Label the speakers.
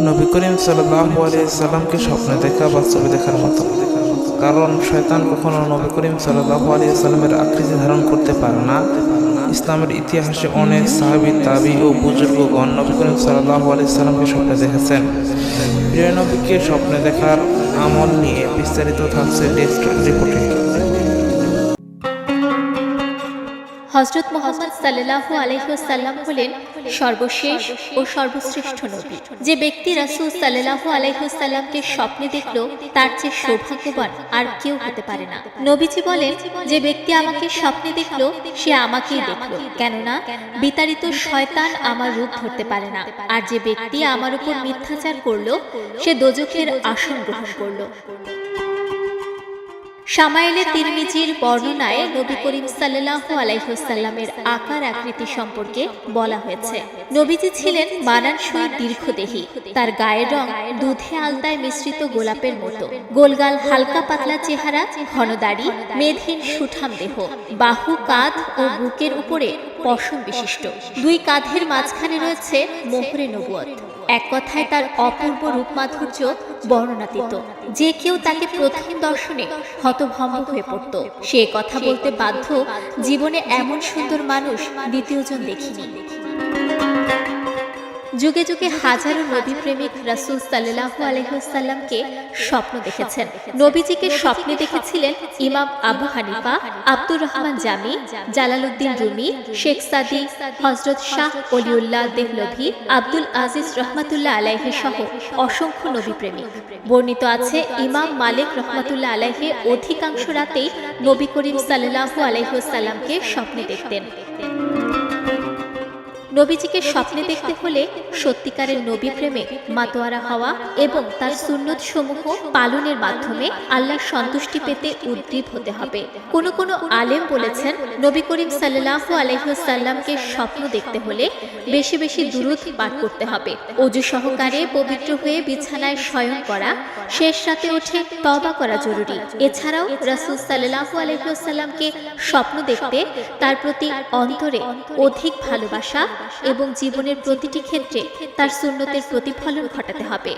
Speaker 1: নবী করিম সাল্লামকে স্বপ্নে দেখা, বাস্তবে দেখার মতো। কারণ শয়তান কখনো নবী করিম সাল্লাল্লাহু আলাইহি সাল্লামের আকৃতি ধারণ করতে পারে না। ইসলামের ইতিহাসে অনেক সাহাবি, তাবি ও বুজুর্গগণ নবী করিম সাল্লাল্লাহু আলাইহি সাল্লামকে স্বপ্নে দেখেছেন। প্রিয় নবীকে স্বপ্নে দেখার আমল নিয়ে বিস্তারিত থাকছে ডেস্ক রিপোর্টে।
Speaker 2: হজরত মোহাম্মদ সাল্লাহ আলহিহাল্লাম হলেন সর্বশেষ ও সর্বশ্রেষ্ঠ নবী। যে ব্যক্তি রাসুল সাল্লাহু আলহিহাল্লামকে স্বপ্নে দেখল, তার চেয়ে সৌভাগ্যবান আর কেউ হতে পারে না। নবীজি বলেন, যে ব্যক্তি আমাকে স্বপ্নে দেখল, সে আমাকেই দেখল। কেননা, বিতাড়িত শয়তান আমার রূপ ধরতে পারে না। আর যে ব্যক্তি আমার উপর মিথ্যাচার করল, সে দোজখের আসন গ্রহণ করল। সামাইলে তিরমিজির বর্ণনায় নবী করিম সাল্লাহ আলাইহাল্লামের আকার আকৃতি সম্পর্কে বলা হয়েছে। নবীজি ছিলেন মানানসই দীর্ঘদেহী। তার গায়ের রং দুধে আলতায় মিশ্রিত গোলাপের মতো। গোলগাল হালকা পাতলা চেহারা ঘন দাড়ি মেদহীন সুঠাম দেহ। বাহু, কাঁধ ও বুকের উপরে পশম বিশিষ্ট। দুই কাঁধের মাঝখানে রয়েছে মোহরে নবুয়ত। এক কথায় তার অপূর্ব রূপ রূপমাধুর্য বর্ণনাতীত। যে কেউ তাকে প্রথম দর্শনে হতভম্ব হয়ে পড়ত। সে কথা বলতে বাধ্য জীবনে এমন সুন্দর মানুষ দ্বিতীয়জন দেখিনি। যুগে যুগে হাজারো নবী প্রেমিক রাসুল সাল্লাহু আলহিসাল্লামকে স্বপ্ন দেখেছেন। নবীজিকে স্বপ্নে দেখেছিলেন ইমাম Abu Hanifa, Abdur Rahman Jami, Jalaluddin Rumi, Sheikh Saadi হজরত শাহ অলিউল্লাহ দেহলভি, আব্দুল আজিজ রহমাতুল্লাহ আলাইহি সহ অসংখ্য নবী প্রেমিক বর্ণিত আছে, ইমাম মালিক রহমাতুল্লাহ আলাইহি অধিকাংশ রাতেই নবী করিম সাল্লাহু আলহিসাল্লামকে স্বপ্নে দেখতেন। নবীজিকে স্বপ্নে দেখতে হলে সত্যিকারের নবী প্রেমে মাতোয়ারা হওয়া এবং তার সুন্নত সমূহ পালনের মাধ্যমে আল্লাহর সন্তুষ্টি পেতে উদ্দীপ হতে হবে। কোন কোন আলেম বলেছেন নবী করিম সাল্লাহু আলহিসাল্লামকে স্বপ্ন দেখতে হলে বেশি বেশি দূরত পাঠ করতে হবে। অজু সহকারে পবিত্র হয়ে বিছানায় শয়ন করা শেষ রাতে উঠে তবা করা জরুরি। এছাড়াও রাসুল সাল্লাহু আলহিসাল্লামকে স্বপ্ন দেখতে তার প্রতি অন্তরে অধিক ভালোবাসা এবং জীবনের প্রতিটি ক্ষেত্রে তার সুন্নতের প্রতিফলন ঘটাতে হবে।